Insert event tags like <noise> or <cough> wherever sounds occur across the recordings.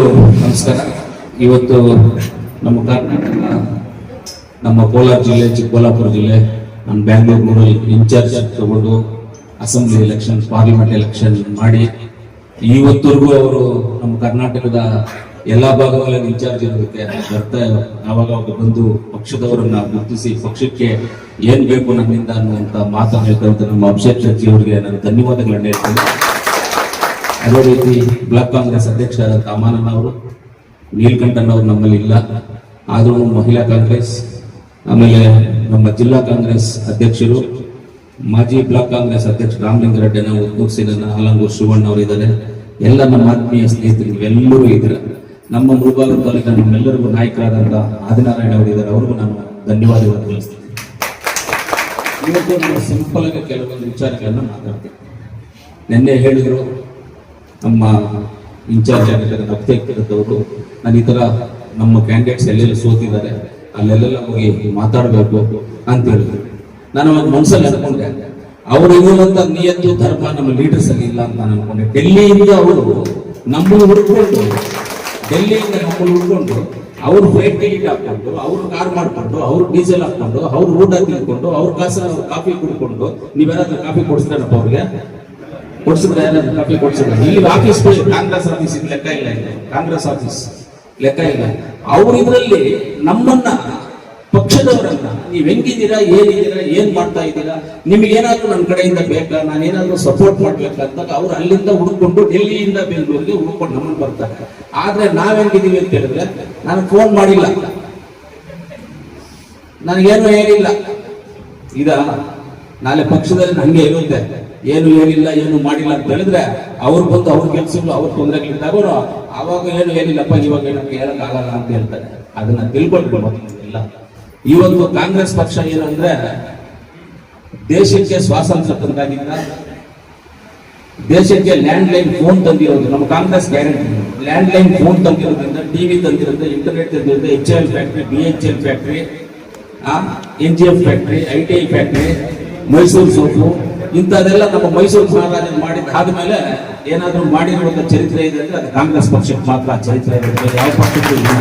ನಮಸ್ಕಾರ. ಇವತ್ತು ನಮ್ಮ ಕರ್ನಾಟಕ ನಮ್ಮ ಕೋಲಾರ ಜಿಲ್ಲೆ, ಚಿಕ್ಕಬಳ್ಳಾಪುರ ಜಿಲ್ಲೆ, ನಮ್ಮ ಬ್ಯಾಂಗ್ಳೂರ್ ಇನ್ಚಾರ್ಜ್ ತಗೊಂಡು ಅಸೆಂಬ್ಲಿ ಎಲೆಕ್ಷನ್ ಪಾರ್ಲಿಮೆಂಟ್ ಎಲೆಕ್ಷನ್ ಮಾಡಿ ಇವತ್ತರೆಗೂ ಅವರು ನಮ್ಮ ಕರ್ನಾಟಕದ ಎಲ್ಲಾ ಭಾಗಗಳಲ್ಲಿ ಇನ್ಚಾರ್ಜ್ ಇರೋದಕ್ಕೆ ಬರ್ತಾ ಯಾವಾಗ ಬಂದು ಪಕ್ಷದವರನ್ನ ಗುರುತಿಸಿ ಪಕ್ಷಕ್ಕೆ ಏನ್ ಬೇಕು ನನ್ನಿಂದ ಅನ್ನುವಂತ ಮಾತನ್ನು ಹೇಳ್ತಾ ನಮ್ಮ ಅಭಿಷೇಕ್ ಶೆಟ್ಟಿ ಅವರಿಗೆ ನಾನು ಧನ್ಯವಾದಗಳನ್ನ ಹೇಳ್ತೀನಿ. ಅದೇ ರೀತಿ ಬ್ಲಾಕ್ ಕಾಂಗ್ರೆಸ್ ಅಧ್ಯಕ್ಷ ಅವರು ನೀಲ್ಕಂಠನ್ ಅವರು ನಮ್ಮಲ್ಲಿ ಇಲ್ಲ. ಆದರೂ ಮಹಿಳಾ ಕಾಂಗ್ರೆಸ್, ಆಮೇಲೆ ನಮ್ಮ ಜಿಲ್ಲಾ ಕಾಂಗ್ರೆಸ್ ಅಧ್ಯಕ್ಷರು, ಮಾಜಿ ಬ್ಲಾಕ್ ಕಾಂಗ್ರೆಸ್ ಅಧ್ಯಕ್ಷ ರಾಮಲಿಂಗರೆಡ್ಡಿನ ಉದ್ಮೂರ್ ಹಲಂಗೂರು ಶಿವಣ್ಣ ಅವರು ಇದ್ದಾರೆ. ಎಲ್ಲ ನಮ್ಮ ಆತ್ಮೀಯ ಸ್ನೇಹಿತರು ಎಲ್ಲರೂ ಇದ್ದಾರೆ? ನಮ್ಮ ಮುಳಬಾಗ ತಾಲೂಕಿನ ನಮ್ಮೆಲ್ಲರಿಗೂ ನಾಯಕರಾದಂಥ ಆದಿನಾರಾಯಣ ಅವರು ಇದ್ದಾರೆ. ಅವ್ರಿಗೂ ನಾನು ಧನ್ಯವಾದಗಳನ್ನು ತಿಳಿಸ್ತೀನಿ. ಇವತ್ತು ಸಿಂಪಲ್ ಆಗಿ ಕೆಲವೊಂದು ವಿಚಾರಗಳನ್ನು ಮಾತಾಡ್ತೀನಿ. ನಿನ್ನೆ ಹೇಳಿದ್ರು ನಮ್ಮ ಇನ್ಚಾರ್ಜ್ ಆಗಿದ್ದಾರೆ ಅವರು ನಾನು ಈ ಥರ ನಮ್ಮ ಕ್ಯಾಂಡಿಡೇಟ್ಸ್ ಎಲ್ಲೆಲ್ಲ ಸೋತಿದ್ದಾರೆ, ಅಲ್ಲೆಲ್ಲೆಲ್ಲ ಹೋಗಿ ಮಾತಾಡಬೇಕು ಅಂತ ಹೇಳಿದ್ರು. ನಾನು ಅವಾಗ ಮನಸ್ಸಲ್ಲಿ ಅನ್ಕೊಂಡೆ, ಅವರು ಇರುವಂತ ನಿಯತ್ತು, ಧರ್ಮ ನಮ್ಮ ಲೀಡರ್ಸ್ ಅಲ್ಲಿ ಇಲ್ಲ ಅಂತ ನಾನು ಅನ್ಕೊಂಡೆ. ಡೆಲ್ಲಿಯಿಂದ ಅವರು ನಮ್ಮನ್ನು ಹುಡ್ಕೊಂಡು, ಡೆಲ್ಲಿಯಿಂದ ನಮ್ಮನ್ನು ಹುಡ್ಕೊಂಡು, ಅವ್ರು ಫ್ಲೈಟ್ ಟಿಕೆಟ್ ಹಾಕೊಂಡು ಅವ್ರು ಕಾರ್ ಮಾಡ್ಕೊಂಡು, ಅವ್ರು ಡೀಸೆಲ್ ಹಾಕೊಂಡು ಅವ್ರು ಊಟ ತಿಳ್ಕೊಂಡು ಅವ್ರ ಕಾಸ, ಕಾಫಿ ಕುಡ್ಕೊಂಡು ನೀವೇನಾದ್ರೂ ಕಾಫಿ ಕೊಡಿಸ್ತಾರಪ್ಪ ಅವ್ರಿಗೆ? ಕೊಡ್ಸಿದ್ರೆ ಕಾಪಿ ಕೊಡ್ಸಿದ್ರೆ? ಇಲ್ಲಿ ಆಫೀಸ್ ಕಾಂಗ್ರೆಸ್ ಆಫೀಸ್ ಇದು ಲೆಕ್ಕ ಇಲ್ಲ ಕಾಂಗ್ರೆಸ್ ಆಫೀಸ್ ಲೆಕ್ಕ ಇಲ್ಲ. ಅವ್ರ ಇದರಲ್ಲಿ ನಮ್ಮನ್ನ, ಪಕ್ಷದವರನ್ನ ನೀವ್ ಹೆಂಗಿದ್ದೀರಾ, ಏನಿದ್ದೀರಾ, ಏನ್ ಮಾಡ್ತಾ ಇದ್ದೀರಾ, ನಿಮ್ಗೇನಾದ್ರೂ ನನ್ನ ಕಡೆಯಿಂದ ಬೇಕಾ ನಾನು ಏನಾದರೂ ಸಪೋರ್ಟ್ ಅಂತ ಅವ್ರು ಅಲ್ಲಿಂದ ಹುಡುಕೊಂಡು ಡೆಲ್ಲಿಯಿಂದ ಬೆಂಗಳೂರಿಗೆ ಹುಡುಕೊಂಡು ನಮ್ಮನ್ನ ಬರ್ತಾರೆ. ಆದ್ರೆ ನಾವ್ ಹೆಂಗಿದೀವಿ ಅಂತ ಹೇಳಿದ್ರೆ, ನಾನು ಫೋನ್ ಮಾಡಿಲ್ಲ. ನನಗೇನು ಹೇಳಿಲ್ಲ. ಇದ? ನಾಳೆ ಪಕ್ಷದಲ್ಲಿ ಹಂಗೆ ಇರುತ್ತೆ ಏನು ಏನಿಲ್ಲ, ಏನು ಮಾಡಿಲ್ಲ ಅಂತ ಹೇಳಿದ್ರೆ ಅವ್ರು ಬಂದು ಅವ್ರ ಕೆಲಸಗಳು ಅವ್ರ ತೊಂದರೆಗಳಿದ್ದಾಗ ಅವಾಗ ಏನು ಏನಿಲ್ಲಪ್ಪ, ಇವಾಗ ಏನಕ್ಕೆ ಆಗಲ್ಲ ಅಂತ ಹೇಳ್ತಾರೆ. ಅದನ್ನ ತಿಳ್ಕೊಳ್ಬೇಕಿಲ್ಲ ಇವತ್ತು ಕಾಂಗ್ರೆಸ್ ಪಕ್ಷ ಏನಂದ್ರೆ ದೇಶಕ್ಕೆ ಸ್ವಾತಂತ್ರ್ಯ ತಂದಾಗಿಂದ ದೇಶಕ್ಕೆ ಲ್ಯಾಂಡ್ ಲೈನ್ ಫೋನ್ ತಂದಿರೋದು. ನಮ್ಮ Congress guarantee land line phone ತಂದಿರೋದ್ರಿಂದ TV ತಂದಿರೋದ್ರಿಂದ internet ತಂದಿರೋದ್ರಿಂದ H L factory B H L factory N G F factory I T I factory Mysore soap ಇಂಥದೆಲ್ಲ ನಮ್ಮ ಮೈಸೂರು ಮಹಾರಾಜನ ಮಾಡಿ ಆದ್ಮೇಲೆ ಏನಾದರೂ ಮಾಡಿರುವಂತ ಚರಿತ್ರೆ ಇದೆ ಅಂದ್ರೆ ಅದು ಕಾಂಗ್ರೆಸ್ ಪಕ್ಷಕ್ಕೆ ಮಾತ್ರ ಚರಿತ್ರೆ ಇದೆ. ಯಾವ ಪಕ್ಷಕ್ಕೂ ಇಲ್ಲ.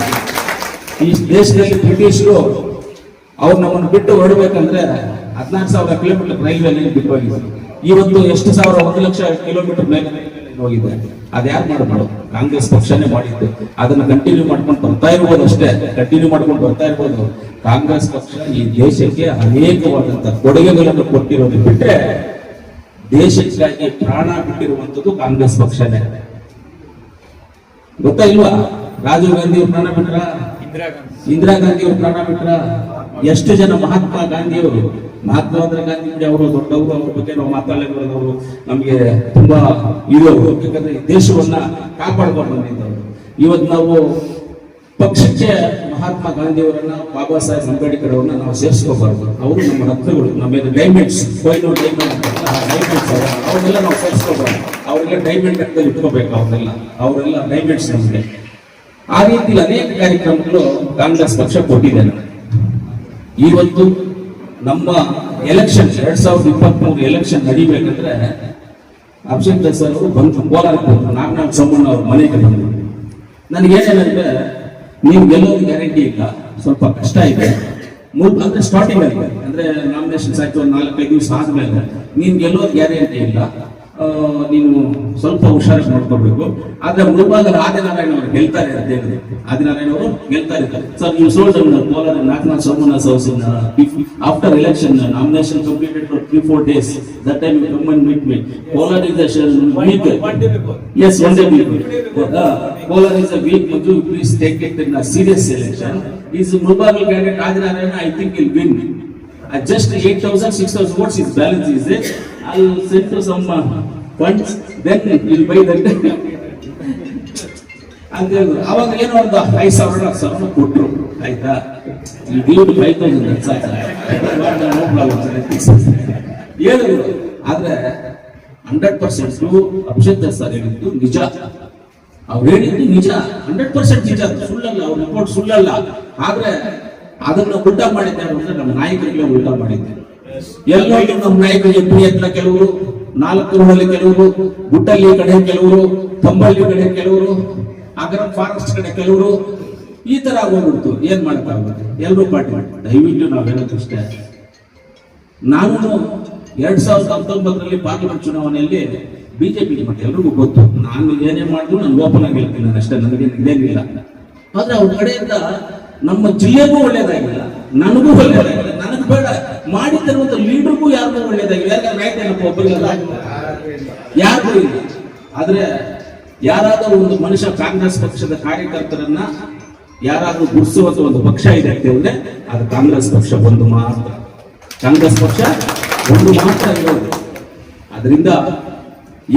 ಈ ದೇಶದಲ್ಲಿ ಬ್ರಿಟಿಷರು ಅವ್ರು ನಮ್ಮನ್ನು ಬಿಟ್ಟು ಹೊರಡಬೇಕಂದ್ರೆ ಹದಿನಾಲ್ಕು ಸಾವಿರ ಕಿಲೋಮೀಟರ್ ರೈಲ್ವೆ ಬಿಟ್ಟು ಹೋಗಿದ್ರು. ಇವತ್ತು ಎಷ್ಟು ಸಾವಿರ, ಒಂದು ಲಕ್ಷ ಕಿಲೋಮೀಟರ್ ಮೇಲೆ ಹೋಗಿದೆ. ಅದ್ಯಾರು ಮಾಡಬಾರ್ದು ಕಾಂಗ್ರೆಸ್ ಪಕ್ಷನೇ ಮಾಡಿದ್ದು. ಅದನ್ನ ಕಂಟಿನ್ಯೂ ಮಾಡ್ಕೊಂಡು ಬರ್ತಾ ಇರ್ಬೋದು ಅಷ್ಟೇ. ಕಂಟಿನ್ಯೂ ಮಾಡ್ಕೊಂಡು ಬರ್ತಾ ಇರ್ಬೋದು. ಕಾಂಗ್ರೆಸ್ ಪಕ್ಷ ಈ ದೇಶಕ್ಕೆ ಅನೇಕವಾದಂತ ಕೊಡುಗೆಗಳನ್ನು ಕೊಟ್ಟಿರೋದು ಬಿಟ್ರೆ ದೇಶಕ್ಕಾಗಿ ಪ್ರಾಣ ಬಿಟ್ಟಿರುವಂತದ್ದು ಕಾಂಗ್ರೆಸ್ ಪಕ್ಷನೇ. ಗೊತ್ತಾ ಇಲ್ವಾ? ರಾಜೀವ್ ಗಾಂಧಿ ಪ್ರಾಣ ಬಿಟ್ರ? ಇಂದಿರಾ ಗಾಂಧಿ. ಅವರು ಪ್ರಾಣ ಬಿಟ್ರ ಎಷ್ಟು ಜನ ಮಹಾತ್ಮ ಗಾಂಧಿಯವರು? ಮಹಾತ್ಮ ಗಾಂಧಿ ಅವರು ದೊಡ್ಡವರು, ಅವ್ರ ಬಗ್ಗೆ ನಾವು ಮಾತಾಡಲಿರೋದವರು ನಮಗೆ ತುಂಬಾ ಇರೋರು ಯಾಕಂದ್ರೆ ದೇಶವನ್ನ ಕಾಪಾಡ್ಕೊಂಡು ಬಂದಿದ್ದವರು ಇವತ್ತು ನಾವು ಪಕ್ಷಕ್ಕೆ ಮಹಾತ್ಮ ಗಾಂಧಿಯವರನ್ನ, ಬಾಬಾ ಸಾಹೇಬ್ ಅಂಬೇಡ್ಕರ್ ಅವ್ರನ್ನ ನಾವು ಸೇರಿಸ್ಕೋಬಾರ್ದು. ಅವರು ನಮ್ಮ ರತ್ನಗಳು, ನಮ್ಮ ಡೈಮಂಡ್ಸ್ ಡೈಮಂಡ್ ಡೈಮಂಡ್ಸ್ ಅವನ್ನೆಲ್ಲ ನಾವು ಸೇರಿಸ್ಕೋಬಾರ್ದು. ಅವರೆಲ್ಲ ಡೈಮಂಡ್ ಅಂತ ಇಟ್ಕೋಬೇಕು ಅವರೆಲ್ಲ ಅವರೆಲ್ಲ ಡೈಮಂಡ್ಸ್ ನಮಗೆ. ಆ ರೀತಿ ಅನೇಕ ಕಾರ್ಯಕ್ರಮಗಳು ಕಾಂಗ್ರೆಸ್ ಪಕ್ಷ ಕೊಟ್ಟಿದೆ. ಇವತ್ತು ನಮ್ಮ ಎಲೆಕ್ಷನ್ ಎರಡ್ ಸಾವಿರದ ಇಪ್ಪತ್ಮೂರು ಎಲೆಕ್ಷನ್ ನಡಿಬೇಕಂದ್ರೆ ಅಭಿಷೇಕ್ ದಾಸ್ ಅವರು ಬಂದು ಕೋಲಾರಕ್ಕೆ ನಾಗನಾಥ್ ಸೋಮಣ್ಣ ಅವ್ರ ಮನೆಗೆ ಬಂದರು. ನನಗೇನಂದ್ರೆ ನೀವು ಗೆಲ್ಲೋದು ಗ್ಯಾರಂಟಿ ಇಲ್ಲ. ಸ್ವಲ್ಪ ಕಷ್ಟ ಇದೆ. ಮೂರು ಅಂದ್ರೆ ಸ್ಟಾರ್ಟಿಂಗ್ ಅಲ್ಲಿ. ಅಂದ್ರೆ ನಾಮಿನೇಷನ್ಸ್ ಆಯ್ತು ಒಂದು ನಾಲ್ಕೈದು ದಿವಸ ಆದ್ಮೇಲೆ ನೀನ್ ಗೆಲ್ಲೋದು ಗ್ಯಾರಂಟಿ ಇಲ್ಲ. ನೀನು ಸ್ವಲ್ಪ ಹುಷಾರಾಗಿ ನೋಡ್ಕೋಬೇಕು ಆದ್ರೆ ಮುಳುಬಾಗದ ಆದಿನಾರಾಯಣ ಅವರು ಗೆಲ್ತಾರೆ ಅಂತ ಹೇಳಿದ್ರು ಆದಿನಾರಾಯಣ ಅವರು ಗೆಲ್ತಾರೆ ಸರ್ ನೀವು sold Kolar Naganath Somnath sauce after election nomination completed for three four days that time come and meet me Kolar is weak as one day week Kolar is a weak Manju please take it in serious election is Mulbagal candidate Adinarayana I think I'll win at just 8,000, 6,000 votes, his balance is there. I'll send to some uh, funds, then you'll buy that. <laughs> ಅಂತ ಹೇಳಿದ್ರು ಅವಾಗ ಏನೋ ಒಂದು ಐದು ಸಾವಿರ ಸಾವಿರ ಕೊಟ್ರು. ಆಯ್ತಾ? you give ಫೈವ್ ತೌಸಂಡ್ ಹೇಳಿದ್ರು ಆದ್ರೆ ಹಂಡ್ರೆಡ್ ಪರ್ಸೆಂಟ್ ಅಭಿಷೇಕ್ ಸರ್ ಹೇಳಿದ್ದು ನಿಜ. ಅವ್ರು ಹೇಳಿದ್ದು ನಿಜ. ಹಂಡ್ರೆಡ್ ಪರ್ಸೆಂಟ್ ನಿಜ. ಸುಳ್ಳಲ್ಲ ಅವ್ರ ರಿಪೋರ್ಟ್ ಸುಳ್ಳಲ್ಲ. ಆದ್ರೆ ಅದನ್ನ ಉಲ್ಟಾ ಮಾಡಿದ್ದಾರೆ ಅಂದ್ರೆ ನಮ್ಮ ನಾಯಕರಿಗೆ ಉಲ್ಟಾ ಮಾಡಿದ್ದಾರೆ. ಎಲ್ಲೋ ನಮ್ಮ ನಾಯಕರಿಗೆ ಎಪ್ಪಿ ಹತ್ರ ಕೆಲವರು, ನಾಲ್ಕು ರೋಡಲ್ಲಿ ಕೆಲವರು ಗುಟ್ಟಲ್ಲಿ ಕಡೆ ಕೆಲವರು, ತಂಬಳ್ಳಿ ಕಡೆ ಕೆಲವರು ಆಗರ ಫಾರೆಸ್ಟ್ ಕಡೆ ಕೆಲವರು, ಈ ತರ ಆಗೋಗ್ಬಿಡ್ತು ಏನ್ ಮಾಡ್ತಾ ಎಲ್ಲರೂ ಪಾರ್ಟಿ ದಯವಿಟ್ಟು ನಾವು ನಾನು ಎರಡ್ ಸಾವಿರದ ಹತ್ತೊಂಬತ್ತರಲ್ಲಿ ಪಾರ್ಲಿಮೆಂಟ್ ಚುನಾವಣೆಯಲ್ಲಿ ಬಿಜೆಪಿ ಮಾಡಿ ಎಲ್ರಿಗೂ ಗೊತ್ತು. ನಾನು ಏನೇ ಮಾಡಿದ್ರು ನಾನು ಓಪನ್ ಆಗಿ ಹೇಳ್ತೀನಿ. ನಾನು ಅಷ್ಟೇ. ನನಗೆ ಇದೇನಿಲ್ಲ. ಆದ್ರೆ ಅವ್ರ ಕಡೆಯಿಂದ ನಮ್ಮ ಜಿಲ್ಲೆಗೂ ಒಳ್ಳೇದಾಗಿಲ್ಲ, ನನಗೂ ಒಳ್ಳೇದಾಗಿಲ್ಲ, ನನಗೆ ಬೇಡ. ಮಾಡಿ ಲೀಡರ್ಗೂ ಯಾರಿಗೂ ಒಳ್ಳೇದಾಗಿಲ್ಲ. ಯಾಕಂದ್ರೆ ರೈತ ಏನಪ್ಪ ಒಬ್ಬರಿಗೆಲ್ಲ ಯಾರಿಗೂ ಇಲ್ಲ. ಆದ್ರೆ ಯಾರಾದರೂ ಒಂದು ಮನುಷ್ಯ ಕಾಂಗ್ರೆಸ್ ಪಕ್ಷದ ಕಾರ್ಯಕರ್ತರನ್ನ ಯಾರಾದ್ರೂ ಗುರ್ಸುವಂತ ಒಂದು ಪಕ್ಷ ಇದೆ ಅಂತ ಹೇಳಿದ್ರೆ, ಅದು ಕಾಂಗ್ರೆಸ್ ಪಕ್ಷ ಒಂದು ಮಾತ್ರ. ಕಾಂಗ್ರೆಸ್ ಪಕ್ಷ ಒಂದು ಮಾತ್ರ ಇರೋದು ಅದರಿಂದ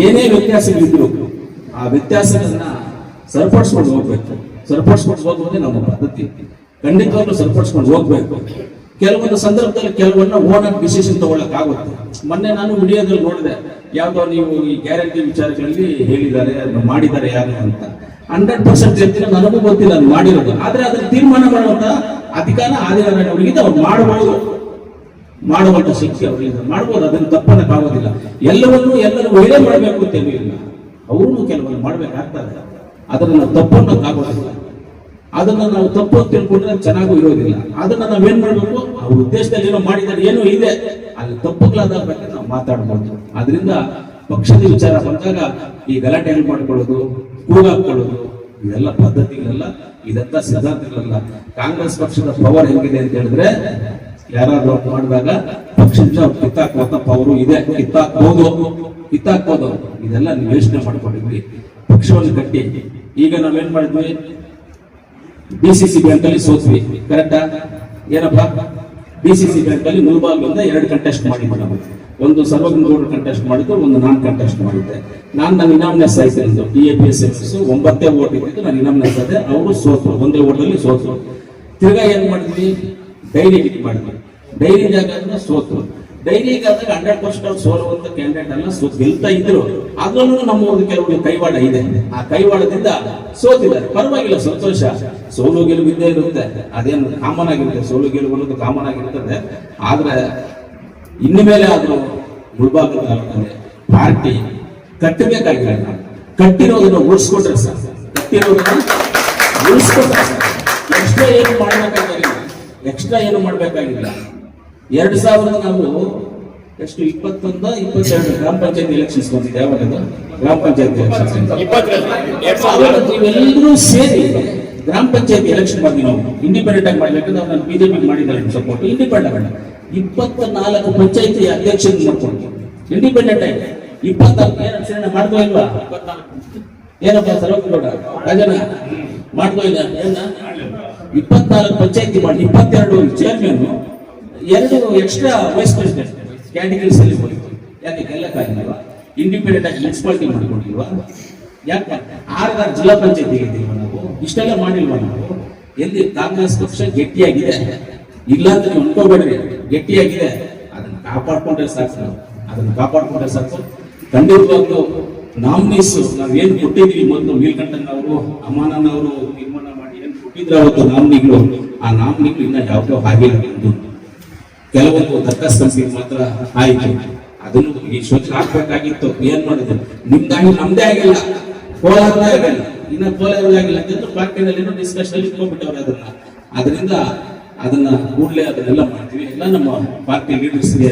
ಏನೇ ವ್ಯತ್ಯಾಸಗಳಿದ್ರು ಆ ವ್ಯತ್ಯಾಸಗಳನ್ನ ಸರಿಪಡಿಸ್ಕೊಂಡು ಹೋಗ್ಬೇಕು. ಸರಿಪಡಿಸ್ಕೊಂಡು ಹೋಗುವುದೇ ನಮ್ಮ ಪದ್ಧತಿ. ಖಂಡಿತವಾಗ್ಲೂ ಸರಿಪಡಿಸ್ಕೊಂಡು ಹೋಗ್ಬೇಕು. ಕೆಲವೊಂದು ಸಂದರ್ಭದಲ್ಲಿ ಕೆಲವನ್ನ ಓನರ್ ಡಿಸಿಷನ್ ತಗೊಳಕ್ ಆಗುತ್ತೆ ಮೊನ್ನೆ ನಾನು ವಿಡಿಯೋದಲ್ಲಿ ನೋಡಿದೆ. ಯಾವ್ದೋ ನೀವು ಈ ಗ್ಯಾರಂಟಿ ವಿಚಾರಗಳಲ್ಲಿ ಹೇಳಿದ್ದಾರೆ, ಅದನ್ನ ಮಾಡಿದ್ದಾರೆ ಯಾರು ಅಂತ. ಹಂಡ್ರೆಡ್ ಪರ್ಸೆಂಟ್ ಹೇಳ್ತೀನಿ ನನಗೂ ಗೊತ್ತಿಲ್ಲ ಅದು ಮಾಡಿರೋದು. ಆದ್ರೆ ಅದನ್ನ ತೀರ್ಮಾನ ಮಾಡುವಂತ ಅಧಿಕಾರ ಆದಿನಾರಾಯಣ ಅವರಿಗೆ ಅವ್ರು ಮಾಡಬಹುದು ಮಾಡುವಂತ ಶಕ್ತಿ ಅವರಿಗೆ ಮಾಡ್ಬೋದು, ಅದನ್ನು ತಪ್ಪನಕ್ಕಾಗೋದಿಲ್ಲ. ಎಲ್ಲವನ್ನೂ ಎಲ್ಲರೂ ಒಳ್ಳೆ ಮಾಡಬೇಕು ಅಂತ ಹೇಳಿಲ್ಲ ಅವರು ಕೆಲವರು ಮಾಡ್ಬೇಕಾಗ್ತದೆ ಅದನ್ನ ನಾವು ಆಗೋದಿಲ್ಲ ಅದನ್ನ ನಾವು ತಪ್ಪು ಅಂತ ತಿಳ್ಕೊಂಡ್ರೆ ಚೆನ್ನಾಗೂ ಇರೋದಿಲ್ಲ. ಅದನ್ನ ನಾವೇನ್ ಮಾಡಬೇಕು? ಅವ್ರ ಉದ್ದೇಶದಲ್ಲಿ ಏನೋ ಮಾಡಿದ್ದಾರೆ ಏನೋ ಇದೆ. ಅಲ್ಲಿ ತಪ್ಪುಗಳಾದ ಬಗ್ಗೆ ನಾವು ಮಾತಾಡಬಾರ್ದು ಅದರಿಂದ ಪಕ್ಷದ ವಿಚಾರ ಬಂದಾಗ ಈ ಗಲಾಟೆ ಮಾಡ್ಕೊಳ್ಳೋದು? ಕೂಗಾಕೊಳ್ಳೋದು ಇದೆಲ್ಲ ಪದ್ಧತಿಗಳಲ್ಲ, ಇದಂತ ಸಿದ್ಧಾಂತಗಳಲ್ಲ. ಕಾಂಗ್ರೆಸ್ ಪಕ್ಷದ ಪವರ್ ಹೆಂಗಿದೆ ಅಂತ ಹೇಳಿದ್ರೆ, ಯಾರಾದ್ರೂ ಮಾಡಿದಾಗ ಪಕ್ಷ ಕಿತ್ತಾಕುವಂತ ಪವರು ಇದೆ. ಕಿತ್ತಾಕ್ಬೋದು. ಕಿತ್ತಾಕ್ಬೋದು. ಇದೆಲ್ಲ ನೀವು ಯೋಚನೆ ಮಾಡ್ಕೊಂಡಿದ್ವಿ ಪಕ್ಷವನ್ನು ಕಟ್ಟಿ ಈಗ ನಾವೇನ್ ಮಾಡಿದ್ವಿ? ಸಿ ಬ್ಯಾಂಕ್ ಅಲ್ಲಿ ಸೋತ್ವಿ. ಕರೆಕ್ಟಾ ಏನಪ್ಪಾ? ಸಿ ಬ್ಯಾಂಕ್ ಅಲ್ಲಿ ಮುಲ್ಬಾಗ್ಲಿಂದ ಎರಡು ಕಂಟೆಸ್ಟ್ ಮಾಡಿದ್ವಿ ನಾವು ಒಂದು ಸರ್ವಜ್ಞಗೌಡರು ಕಂಟೆಸ್ಟ್ ಮಾಡಿದ್ದು, ಒಂದು ನಾನ್ ಕಂಟೆಸ್ಟ್ ಮಾಡಿದ್ದೆ. ನಾನು ನನ್ನ ಇನಾಮ್ನೆಸ್ ಆಯ್ತು B A P S S ಒಂಬತ್ತೇ vote ಇದ್ದಿದ್ದು ನಾನು ಇನಾಮ್ನೆಸ್ ಆದೆ, ಅವರು ಸೋತರು. ಒಂದೇ ಓಟಲ್ಲಿ ಸೋತರು. ತಿರ್ಗಾ ಏನ್ ಮಾಡಿದ್ವಿ? ಡೈರಿ ಮಾಡಿದ್ವಿ. ಡೈರಿ ಜಾಗ ಸೋತರು. ಡೈರಿಗೆ ಆದಾಗ ಹಂಡ್ರೆಡ್ ಪರ್ಸೆಂಟ್ ಸೋಲುವಂತ ಕ್ಯಾಂಡಿಡೇಟ್ ಅನ್ನ ಗೆಲ್ತಾ ಇದ್ರು. ಅದ್ರಲ್ಲೂ ಒಂದು ಕೆಲವೊಂದು ಕೈವಾಡ ಇದೆ. ಆ ಕೈವಾಡದಿಂದ ಸೋತಿದ್ದಾರೆ. ಪರವಾಗಿಲ್ಲ, ಸಂತೋಷ. ಸೋಲು ಗೆಲುವು ಇದ್ದೇ ಇರುತ್ತೆ. ಅದೇನು ಕಾಮನ್ ಆಗಿರುತ್ತೆ. ಸೋಲು ಗೆಲುವು ಅನ್ನೋದು ಕಾಮನ್ ಆಗಿರ್ತದೆ. ಆದ್ರೆ, ಇನ್ನು ಮೇಲೆ ಆದ್ರೂ ತಾಲೂಕಲ್ಲಿ ಪಾರ್ಟಿ ಕಟ್ಟಬೇಕಾಗಿಲ್ಲ. ಕಟ್ಟಿರೋದನ್ನ ಉಳಿಸ್ಕೊಟ್ರೆ ಸರ್ ಕಟ್ಟಿರೋದನ್ನ ಉಳಿಸ್ಕೊಟ್ರೆ ಎಕ್ಸ್ಟ್ರಾ ಏನು ಮಾಡ್ಬೇಕಾಗಿಲ್ಲ. ಎಕ್ಸ್ಟ್ರಾ ಏನು ಮಾಡ್ಬೇಕಾಗಿಲ್ಲ. ಎರಡ್ ಸಾವಿರದ ನಾವು ಎಷ್ಟು? ಇಪ್ಪತ್ತೊಂದ ಇಪ್ಪತ್ತೆರಡು ಗ್ರಾಮ ಪಂಚಾಯತ್ ಎಲೆಕ್ಷನ್ಸ್ ಬಂದಿದೆ. ಯಾವಾಗ ಗ್ರಾಮ ಪಂಚಾಯತ್ ಎಲೆಕ್ಷನ್ಸ್ ನೀವೆಲ್ಲರೂ ಸೇರಿ ಗ್ರಾಮ ಪಂಚಾಯತ್ ಎಲೆಕ್ಷನ್ ಬಂದ್ವಿ ನಾವು ಇಂಡಿಪೆಂಡೆಂಟ್ ಆಗಿ ಮಾಡ್ಬೇಕಂದ್ರೆ ನಾನು ಬಿಜೆಪಿ ಮಾಡಿದ್ದಾರೆ ಸಪೋರ್ಟ್ ಇಂಡಿಪೆಂಡೆಂಟ್ ಇಪ್ಪತ್ತ ನಾಲ್ಕು ಪಂಚಾಯತಿ ಅಧ್ಯಕ್ಷ ಮಾಡ್ಕೊಂಡು. ಇಂಡಿಪೆಂಡೆಂಟ್ ಆಗಿ. ಇಪ್ಪತ್ನಾಲ್ಕು ಏನು ಅಕ್ಷರ ಮಾಡ್ಕೋ ಇಲ್ವಾ? ಏನಪ್ಪ ಸರ್ವಗೌಡ ರಾಜನ ಮಾಡ್ಕೋ ಇಲ್ಲ ಏನ? ಇಪ್ಪತ್ನಾಲ್ಕು ಪಂಚಾಯತಿ ಮಾಡಿ ಇಪ್ಪತ್ತೆರಡು ಚೇರ್ಮನ್ ಎರಡು ಎಕ್ಸ್ಟ್ರಾ ವೈಸ್ ಪ್ರೆಸಿಡೆಂಟ್ ಕ್ಯಾಟಗರೀಸ್ ಅಲ್ಲಿ ಹೋಗಿತ್ತು ಯಾಕೆ? ಗೆಲ್ಲಕ್ಕಾಗಿಲ್ವಾ ಇಂಡಿಪೆಂಡೆಂಟ್ ಆಗಿ ಮುನ್ಸಿಪಾಲಿಟಿ ಮಾಡ್ಕೊಂಡಿಲ್ವಾ? ಯಾಕೆ? ಆರು ಜಿಲ್ಲಾ ಪಂಚಾಯತ್ ಇದ್ದೀವ ನಾವು? ಇಷ್ಟೆಲ್ಲ ಮಾಡಿಲ್ವಾ ನಾವು? ಎಲ್ಲಿ ಕಾಂಗ್ರೆಸ್ ಪಕ್ಷ ಗಟ್ಟಿಯಾಗಿದೆ? ಇಲ್ಲ ಅಂತ ನೀವು ಅನ್ಕೋಬೇಡ್ರಿ. ಗಟ್ಟಿಯಾಗಿದೆ. ಅದನ್ನ ಕಾಪಾಡ್ಕೊಂಡ್ರೆ ಸಾಕು ನಾವು. ಅದನ್ನ ಕಾಪಾಡ್ಕೊಂಡ್ರೆ ಸಾಕು. ಖಂಡಿತವಾಗ್ಲೂ ನಾಮಿನೀಸ್ ನಾವ್ ಏನ್ ಕೊಟ್ಟಿದ್ವಿ ಮೊದಲು ನೀಲ್ಕಂಠನ್ ಅವರು, ಅಮಾನನ್ ಅವರು ತೀರ್ಮಾನ ಮಾಡಿ ಏನ್ ಕೊಟ್ಟಿದ್ರೆ ಅವತ್ತು ನಾಮಿನಿಗಳು ಆ ನಾಮಿನಿಗಳು ಇನ್ನ ಯಾವ್ದೋ ಆಗಿಲ್ಲ ಎಂದು ಕೆಲವೊಂದು ತಕ್ಕಸ್ತಂಪಿಗೆ ಮಾತ್ರ ಆಯ್ತು ಅದನ್ನು ಈ ಶೋಚ ಹಾಕ್ಬೇಕಾಗಿತ್ತು ಏನ್ ಮಾಡಿದ್ರು ನಿಮ್ದಾಗಿ ನಮ್ದೇ ಆಗಿಲ್ಲ. ಕೋಲಾರದೇ ಆಗಲ್ಲ. ಇನ್ನ ಕೋಲಾರ ಆಗಿಲ್ಲ ಅಂತಂದ್ರೆ ಪಾರ್ಟಿನಲ್ಲಿ ಡಿಸ್ಕಷನ್ ಇಟ್ಕೊಂಡ್ಬಿಟ್ಟವ್ರೆ ಅದನ್ನ. ಅದರಿಂದ ಅದನ್ನ ಕೂಡಲೇ ಅದನ್ನೆಲ್ಲ ಮಾಡ್ತೀವಿ. ಎಲ್ಲ ನಮ್ಮ ಪಾರ್ಟಿ ಲೀಡರ್ಸ್ಗೆ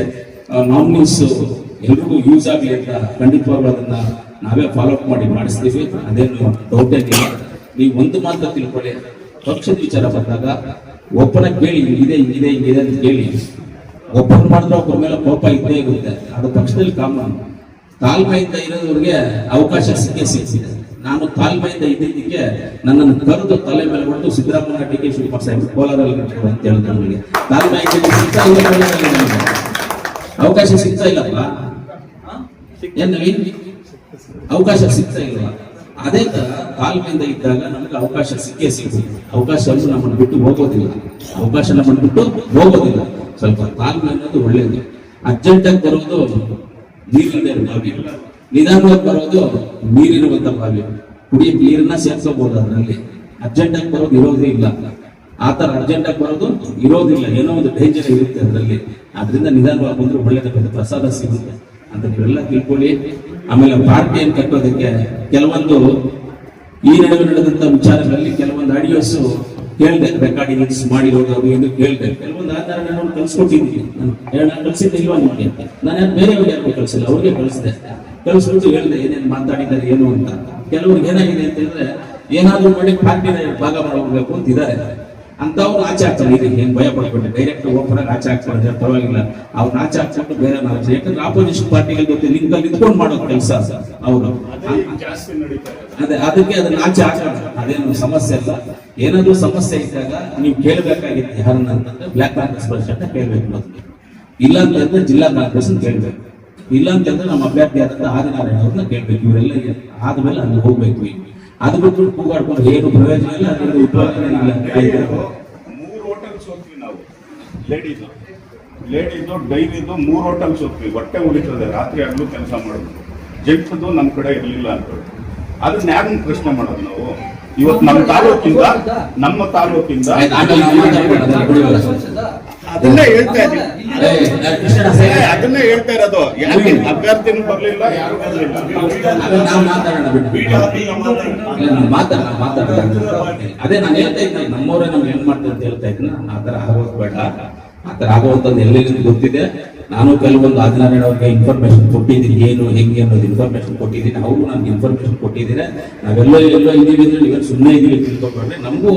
ನಾಮಿನೀಸ್ ಎಲ್ರಿಗೂ ಯೂಸ್ ಆಗಲಿ ಅಂತ ಖಂಡಿತವಾಗ್ಲೂ ಅದನ್ನ ನಾವೇ ಫಾಲೋ ಅಪ್ ಮಾಡಿ ಮಾಡಿಸ್ತೀವಿ. ಅದೇನು ಏನಿಲ್ಲ. ನೀವು ಒಂದು ಮಾತ್ರ ತಿಳ್ಕೊಳ್ಳಿ. ಪಕ್ಷದ ವಿಚಾರ ಬಂದಾಗ ಒಬ್ಬನ ಕೇಳಿ ಇದೆ ಇದೆ ಇದೆ ಅಂತ ಕೇಳಿ. ಒಬ್ಬರು ಮಾಡಿದ್ರೆ ಒಬ್ಬರ ಮೇಲೆ ಕೋಪ ಇದ್ದೇ ಇರುತ್ತೆ. ಅದು ಪಕ್ಷದಲ್ಲಿ ಕಾಮನ್ ತಾಳ್ಮೆಯಿಂದ ಇರೋದವ್ರಿಗೆ ಅವಕಾಶ ಸಿಕ್ಕೇ ಸಿಕ್ಕಿದೆ ನಾನು ತಾಳ್ಮೆಯಿಂದ ಇದ್ದಿದ್ದಕ್ಕೆ ನನ್ನನ್ನು ಕರೆದು ತಲೆ ಮೇಲೆ ಹೊಡೆದು ಸಿದ್ದರಾಮಯ್ಯ ಡಿ ಕೆ ಶಿವಕುಮಾರ್ ಸಾಹೇಬ್ ಕೋಲಾರಲ್ಲಿ ಅಂತ ಹೇಳಿದ್ರು ನನಗೆ. ತಾಲ್ಮೆಯಿಂದ. ಅವಕಾಶ ಸಿಗ್ತಾ ಇಲ್ಲಪ್ಪ. ಏನು? ಅವಕಾಶ ಸಿಗ್ತಾ ಇಲ್ಲ. ಅದೇ ತರ ತಾಳ್ಮೆಯಿಂದ ಇದ್ದಾಗ ನಮಗೆ ಅವಕಾಶ ಸಿಕ್ಕೇ ಸಿಗುತ್ತೆ. ಅವಕಾಶ ನಮ್ಮನ್ನು ಬಿಟ್ಟು ಹೋಗೋದಿಲ್ಲ. ಅವಕಾಶ ನಮ್ಮನ್ನು ಬಿಟ್ಟು ಹೋಗೋದಿಲ್ಲ. ಸ್ವಲ್ಪ ತಾಳ್ಮೆ ಅನ್ನೋದು ಒಳ್ಳೇದು. ಅರ್ಜೆಂಟ್ ಆಗಿ ಬರೋದು ನೀರಿಲ್ಲದೆ ಬಾವಿ ನಿಧಾನವಾಗಿ ಬರೋದು ನೀರಿರುವಂತ ಬಾವಿ ಕುಡಿಯೋ ನೀರನ್ನ ಸೇರ್ಸಬಹುದು ಅದರಲ್ಲಿ. ಅರ್ಜೆಂಟಾಗಿ ಬರೋದು ಇರೋದೇ ಇಲ್ಲ. ಆ ತರ ಅರ್ಜೆಂಟಾಗಿ ಬರೋದು ಇರೋದಿಲ್ಲ. ಏನೋ ಒಂದು ಡೇಂಜರ್ ಇರುತ್ತೆ ಅದರಲ್ಲಿ. ಅದರಿಂದ ನಿಧಾನವಾಗಿ ಬಂದ್ರೆ ಒಳ್ಳೆದ ಪ್ರಸಾದ ಸಿಗುತ್ತೆ. ಅಂತ ನೀವೆಲ್ಲ ತಿಳ್ಕೊಳ್ಳಿ. ಆಮೇಲೆ ಪಾರ್ಟಿಯನ್ನು ಕಟ್ಟೋದಕ್ಕೆ ಕೆಲವೊಂದು ಈ ನಡುವೆ ನಡೆದಂತ ವಿಚಾರಗಳಲ್ಲಿ ಕೆಲವೊಂದು ಆಡಿಯೋಸ್ ಕೇಳಿದೆ ರೆಕಾರ್ಡಿಂಗ್ಸ್ ಮಾಡಿರೋದು ಎಂದು ಕೇಳಿದೆ ಕೆಲವೊಂದು ಆಧಾರ ನಾನು ಕಳ್ಸಿಕೊಟ್ಟಿದ್ದೀನಿ. ನಾನು ಕಲಿಸಿದ್ದೆ ಇಲ್ವಾ ನಿಮಗೆ ಅಂತ. ನಾನು ಯಾರು ಬೇರೆ ಯಾರಿಗೂ ಕಲಿಸಿಲ್ಲ ಅವ್ರಿಗೆ ಕಲಿಸಿದೆ ಕಳಿಸ್ಬಿಟ್ಟು ಹೇಳಿದೆ ಏನೇನು ಮಾತಾಡಿದ್ದಾರೆ ಏನು ಅಂತ. ಕೆಲವ್ರಿಗೆ ಏನಾಗಿದೆ ಅಂತ ಹೇಳಿದ್ರೆ ಏನಾದ್ರೂ ಮಾಡಿ ಪಾರ್ಟಿನ ಭಾಗ ಮಾಡಬೇಕು ಅಂತ ಇದ್ದಾರೆ ಅಂತವ್ರು ಆಚೆ ಹಾಕ್ತಾರೆ ಇದಕ್ಕೆ ಏನ್ ಭಯ ಪಡ್ಕೊಂಡೆ ಡೈರೆಕ್ಟ್ ಓಪನ್ ಆಗಿ ಆಚೆ ಹಾಕ್ತಾರೆ ಪರವಾಗಿಲ್ಲ. ಅವ್ರನ್ನ ಆಚೆ ಹಾಕ್ಬಿಟ್ಟು ಬೇರೆ ನಾಲ್ಕು ಯಾಕಂದ್ರೆ ಆಪೋಸಿಷನ್ ಪಾರ್ಟಿಗಳ ಜೊತೆ ಲಿಂಕ್ ಅಲ್ಲಿ ನಿಂತ್ಕೊಂಡು ಮಾಡೋ ಕೆಲಸ. ಅವರು ಜಾಸ್ತಿ ನಡೀತಾ ಇದೆ. ಅದೇ ಅದಕ್ಕೆ ಅದನ್ನ ಆಚೆ ಹಾಕೋಣ. ಅದೇನು ಸಮಸ್ಯೆ ಅಲ್ಲ. ಏನಾದ್ರೂ ಸಮಸ್ಯೆ ಇದ್ದಾಗ ನೀವು ಕೇಳಬೇಕಾಗಿತ್ತು ಯಾರನ್ನ ಅಂತಂದ್ರೆ ಬ್ಲಾಕ್ ಕಾಂಗ್ರೆಸ್ ಅಂತ ಕೇಳಬೇಕು ಮೊದಲು. ಇಲ್ಲ ಅಂತಂದ್ರೆ ಜಿಲ್ಲಾ ಕಾಂಗ್ರೆಸ್ ಕೇಳಬೇಕು. ಇಲ್ಲ ಅಂತಂದ್ರೆ ನಮ್ಮ ಅಭ್ಯರ್ಥಿ ಆದಂತ ಆದಿನಾರಾಯಣ ಅವ್ರನ್ನ ಕೇಳಬೇಕು. ಇವರೆಲ್ಲ ಆದ್ಮೇಲೆ ಅಲ್ಲಿ ಹೋಗ್ಬೇಕು ಅದು ಬಿಟ್ಟು ಕೂಗಾಡ್ಕೊಂಡು ಏನು ಪ್ರಯೋಜನ ಇಲ್ಲ ಅದರಿಂದ ಉಪಯೋಗ ಇಲ್ಲ. ಮೂರು ಹೋಟೆಲ್ ಸೋತ್ವಿ ನಾವು. ಲೇಡೀಸ್ ಲೇಡೀಸು ಡೈರಿದು ಮೂರು ಹೋಟೆಲ್ ಹೋಗ್ತೀವಿ ಹೊಟ್ಟೆ ಉಳಿತದೆ ರಾತ್ರಿ ಹಗಲು ಕೆಲಸ ಮಾಡೋದು. ಜೆಂಟ್ಸದು ನಮ್ಮ ಕಡೆ ಇರಲಿಲ್ಲ ಅಂತ. ಅದನ್ನ ಯಾರನ್ನ ಪ್ರಶ್ನೆ ಮಾಡೋದು ನಾವು. ಇವತ್ತು ನಮ್ಮ ತಾಲೂಕಿಂದ ನಮ್ಮ ತಾಲೂಕಿಂದ ಅದನ್ನ ಹೇಳ್ತಾ ಇದ್ದೀನಿ. ಅದನ್ನೇ ಹೇಳ್ತಾ ಇರೋದು. ಯಾಕೆ? ಅಭ್ಯರ್ಥಿನೂ ಬರ್ಲಿಲ್ಲ. ಯಾರು ಬರ್ಲಿಲ್ಲ? ಅದೇ ನಾನು ಹೇಳ್ತಾ ಇದ್ದೆ ನಮ್ಮವರೇ ನಮ್ಗೆ ಏನ್ ಮಾಡ್ತಾರೆ ಅಂತ ಹೇಳ್ತಾ ಇದ್ದೀನಿ. ಆ ತರ ಆಗೋದು ಬೇಡ. ಆ ಥರ ಆಗುವಂತದ್ದು ಎಲ್ಲರಿಗೂ ಗೊತ್ತಿದೆ. ನಾನು ಕೆಲವೊಂದು ಹದಿನಾರು ಅವ್ರಿಗೆ ಇನ್ಫಾರ್ಮೇಶನ್ ಕೊಟ್ಟಿದ್ದೀನಿ. ಏನು, ಹೆಂಗೆ ಅನ್ನೋದು ಇನ್ಫಾರ್ಮೇಶನ್ ಕೊಟ್ಟಿದ್ದೀನಿ. ಅವರು ನನಗೆ ಇನ್ಫಾರ್ಮೇಶನ್ ಕೊಟ್ಟಿದ್ದೀನಿ ನಾವೆಲ್ಲ ಎಲ್ಲ ಇದ್ದೀವಿ ಅಂದ್ರೆ ನೀವೇನು ಸುಮ್ಮನೆ ಇದ್ದೀವಿ ತಿಳ್ಕೊಂಡ್ರೆ ನಮಗೂ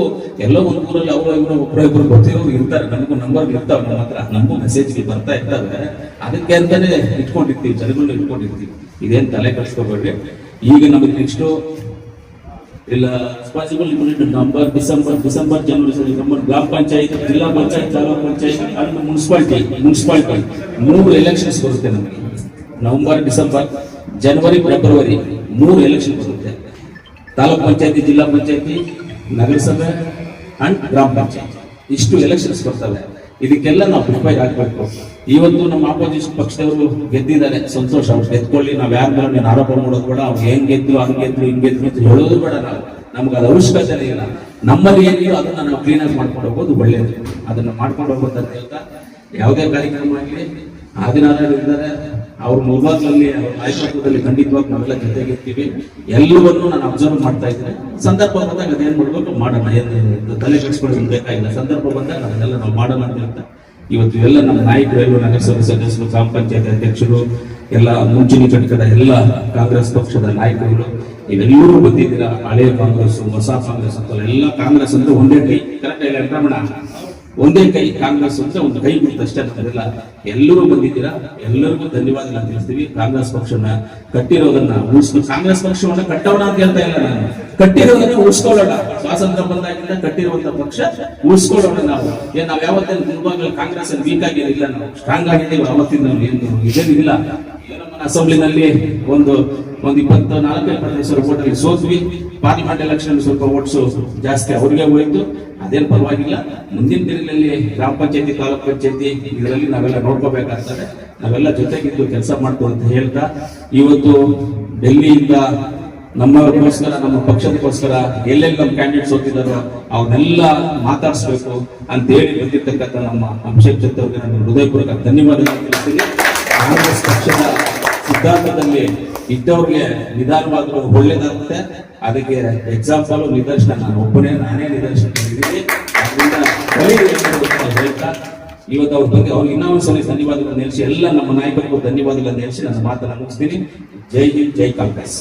ಎಲ್ಲ ಒಂದು ಊರಲ್ಲಿ ಅವರು, ಇವರು ಒಬ್ಬರ ಇಬ್ಬರು ಗೊತ್ತಿರೋರು ಇರ್ತಾರೆ. ನಮಗೂ ನಂಬರ್ ಇರ್ತಾವೆ ನಮ್ಮ ಹತ್ರ. ನಮಗೂ ಮೆಸೇಜ್ಗೆ ಬರ್ತಾ ಇರ್ತವೆ. ಅದಕ್ಕೆ ಅಂತಾನೆ ಇಟ್ಕೊಂಡಿರ್ತೀವಿ ಜನಗಳನ್ನ ಇಟ್ಕೊಂಡಿರ್ತೀವಿ. ಇದೇನು ತಲೆ ಕಳ್ಸ್ಕೊಬೇಡಿ ಈಗ ನಮಗೆ ನೆಕ್ಸ್ಟ್ ಇಲ್ಲ responsible limited number December December ಜನವರಿ ನಂಬರ್ ಗ್ರಾಮ ಪಂಚಾಯತ್ ಜಿಲ್ಲಾ panchayat taluk panchayat and municipality municipality ಮೂರು ಎಲೆಕ್ಷನ್ಸ್ ಬರುತ್ತೆ ನಮಗೆ. ನವೆಂಬರ್ ಡಿಸೆಂಬರ್ ಜನವರಿ ಫೆಬ್ರವರಿ ಮೂರು ಎಲೆಕ್ಷನ್ ಬರುತ್ತೆ. ತಾಲೂಕ್ ಪಂಚಾಯತಿ, ಜಿಲ್ಲಾ ಪಂಚಾಯತಿ, ನಗರಸಭೆ ಅಂಡ್ ಗ್ರಾಮ ಪಂಚಾಯತ್. ಇಷ್ಟು ಎಲೆಕ್ಷನ್ಸ್ ಬರ್ತವೆ. ಇದಕ್ಕೆಲ್ಲ ನಾವು ಪ್ರಿಪೇರ್ ಆಗ್ಬೇಕು. ಇವತ್ತು ನಮ್ಮ ಆಪೋಸಿಷನ್ ಪಕ್ಷದವರು ಗೆದ್ದಿದ್ದಾರೆ. ಸಂತೋಷ, ಅವ್ರು ಗೆದ್ಕೊಳ್ಳಿ. ನಾವು ಯಾರ ಮೇಲೆ ನೀನು ಆರೋಪ ಮಾಡೋದು ಬೇಡ. ಅವ್ರು ಹೆಂಗ್ ಗೆದ್ದು ಹಂಗ್ ಗೆದ್ದು ಹಿಂಗ್ ಗೆದ್ದು ಅಂತ ಹೇಳೋದು ಬೇಡ ನಾವು. ನಮ್ಗೆ ಅದು ಅವಶ್ಯಕತೆ ಇಲ್ಲ. ನಮ್ಮಲ್ಲಿ ಏನಿದೆಯೋ ಅದನ್ನ ನಾವು ಕ್ಲೀನ್ ಆಗಿ ಮಾಡ್ಕೊಂಡು ಹೋಗೋದು ಒಳ್ಳೇದು. ಅದನ್ನ ಮಾಡ್ಕೊಂಡು ಹೋಗೋದ್ ಅಂತ ಹೇಳ್ತಾ ಯಾವುದೇ ಕಾರ್ಯಕ್ರಮ ಆಗಲಿ, ಆದಿನಾರಾಯಣ ಇದ್ದಾರೆ. ಅವ್ರ ಮೊಬೈಲ್ನಲ್ಲಿ ಅವ್ರ ನಾಯಕತ್ವದಲ್ಲಿ ಖಂಡಿತವಾಗಿ ನಾವೆಲ್ಲ ಜೊತೆಗಿರ್ತೀವಿ. ಎಲ್ಲವನ್ನೂ ನಾನು ಅಬ್ಸರ್ವ್ ಮಾಡ್ತಾ ಇದ್ದೇನೆ. ಸಂದರ್ಭ ಬಂದಾಗ ಅದೇನ್ ಮಾಡ್ಬೇಕು? ಮಾಡೋಣ. ಏನು ತಲೆ ಕೆಡಿಸ್ಕೊಳ್ಳೋದು ಬೇಕಾಗಿಲ್ಲ. ಸಂದರ್ಭ ಬಂದಾಗ ಅದನ್ನೆಲ್ಲ ನಾವು ಮಾಡೋಣ ಅಂತ ಹೇಳ್ತಾ ಇವತ್ತು ಎಲ್ಲ ನಮ್ಮ ನಾಯಕರು ನಗರಸಭೆ ಸದಸ್ಯರು, ಗ್ರಾಮ ಪಂಚಾಯತ್ ಅಧ್ಯಕ್ಷರು, ಎಲ್ಲ ಮುಂಚೂಣಿ ಘಟಕದ ಎಲ್ಲ ಕಾಂಗ್ರೆಸ್ ಪಕ್ಷದ ನಾಯಕರುಗಳು ಇವೆಲ್ಲರೂ ಬಂದಿದ್ದೀರಾ? ಹಳೆಯ ಕಾಂಗ್ರೆಸ್, ಹೊಸ ಕಾಂಗ್ರೆಸ್ ಅಂತ ಎಲ್ಲ ಕಾಂಗ್ರೆಸ್ ಅಂದ್ರೆ ಒಂದೇ ಕೈ. ಕರೆಕ್ಟ್ ರಮಣ ಒಂದೇ ಕೈ ಕಾಂಗ್ರೆಸ್ ಅಂದ್ರೆ ಒಂದು ಕೈ ಗುರುತಷ್ಟೇ ನಮ್ಮದೆಲ್ಲ ಎಲ್ಲರೂ ಬಂದಿದ್ದೀರಾ? ಎಲ್ಲರಿಗೂ ಧನ್ಯವಾದ ತಿಳಿಸ್ತೀವಿ. ಕಾಂಗ್ರೆಸ್ ಪಕ್ಷನ ಕಟ್ಟಿರೋದನ್ನ ಉಳಿಸ್ಕೊಂಡು ಕಾಂಗ್ರೆಸ್ ಪಕ್ಷವನ್ನ ಕಟ್ಟೋಣ ಅಂತ ಹೇಳ್ತಾ ಇಲ್ಲ ನಾನು. ಕಟ್ಟಿರೋದನ್ನ ಉಳಿಸ್ಕೊಳ್ಳೋಣ. ಸ್ವಾತಂತ್ರ್ಯ ಬಂದಾಗಿಂದ ಕಟ್ಟಿರುವಂತ ಪಕ್ಷ ಉಳಿಸ್ಕೊಳ್ಳೋಣ ನಾವು. ಏನ್ ನಾವ್ ಯಾವತ್ತೇ ಮುಂಭಾಗದಲ್ಲಿ ಕಾಂಗ್ರೆಸ್ ಅಲ್ಲಿ ವೀಕ್ ಆಗಿರಲಿಲ್ಲ ನಾವು. ಸ್ಟ್ರಾಂಗ್ ಆಗಿದ್ದೀವಿ ಅವತ್ತಿಂದ ಏನು ಇದೇನಿಲ್ಲ ಅಸೆಂಬ್ಲಿನಲ್ಲಿ ಒಂದು ಒಂದು ಇಪ್ಪತ್ತ ಸಾವಿರ ಓಟ್ ಅಲ್ಲಿ ಸೋತ್ವಿ. ಪಾರ್ಲಿಮೆಂಟ್ ಎಲೆಕ್ಷನ್ ಸ್ವಲ್ಪ ಓಟ್ಸು ಜಾಸ್ತಿ ಅವ್ರಿಗೆ ಹೋಯ್ತು. ಅದೇನು ಪರವಾಗಿಲ್ಲ. ಮುಂದಿನ ದಿನಗಳಲ್ಲಿ ಗ್ರಾಮ ಪಂಚಾಯತಿ, ತಾಲೂಕ್ ಪಂಚಾಯತಿ, ಇದರಲ್ಲಿ ನಾವೆಲ್ಲ ನೋಡ್ಕೋಬೇಕಾಗ್ತದೆ. ನಾವೆಲ್ಲ ಜೊತೆಗಿದ್ದು ಕೆಲಸ ಮಾಡ್ಕೊ ಅಂತ ಹೇಳ್ತಾ, ಇವತ್ತು ಡೆಲ್ಲಿಯಿಂದ ನಮ್ಮಗೋಸ್ಕರ ನಮ್ಮ ಪಕ್ಷದಕ್ಕೋಸ್ಕರ ಎಲ್ಲೆಲ್ಲಿ ನಮ್ಮ ಕ್ಯಾಂಡಿಡೇಟ್ಸ್ ಹೋಗ್ತಿದ್ದಾರೋ ಅವನ್ನೆಲ್ಲ ಮಾತಾಡಿಸ್ಬೇಕು ಅಂತ ಹೇಳಿ ಬಂದಿರ್ತಕ್ಕಂಥ ನಮ್ಮ ಅಭಿಷೇಕ್ ಚಂದ್ರ ಅವರಿಗೆ ನಾನು ಹೃದಯಪೂರ್ವಕ ಧನ್ಯವಾದಗಳು ತಿಳಿಸ್ತೀನಿ. ಕಾಂಗ್ರೆಸ್ ಪಕ್ಷದ ಸಿದ್ಧಾಂತದಲ್ಲಿ ಇದ್ದವ್ರಿಗೆ ನಿಧಾನವಾದರೂ ಒಳ್ಳೇದಾಗುತ್ತೆ. ಅದಕ್ಕೆ ಎಕ್ಸಾಂಪಲ್ ನಿದರ್ಶನ, ನಾನು ಒಬ್ಬನೇ, ನಾನೇ ನಿದರ್ಶನ ಹೇಳ್ತಾ, ಇವತ್ತು ಅವ್ರ ಬಗ್ಗೆ ಅವ್ರಿಗೆ ಇನ್ನೊಂದು ಸಲ ಧನ್ಯವಾದಗಳನ್ನು ನೆಲೆಸಿ ಎಲ್ಲ ನಮ್ಮ ನಾಯಕರಿಗೂ ಧನ್ಯವಾದಗಳನ್ನು ನೆಲೆಸಿ ನನ್ನ ಮಾತನ್ನು ಮುಗಿಸ್ತೀನಿ. ಜೈ ಹಿಂದ್, ಜೈ ಕಾಂಗ್ರೆಸ್.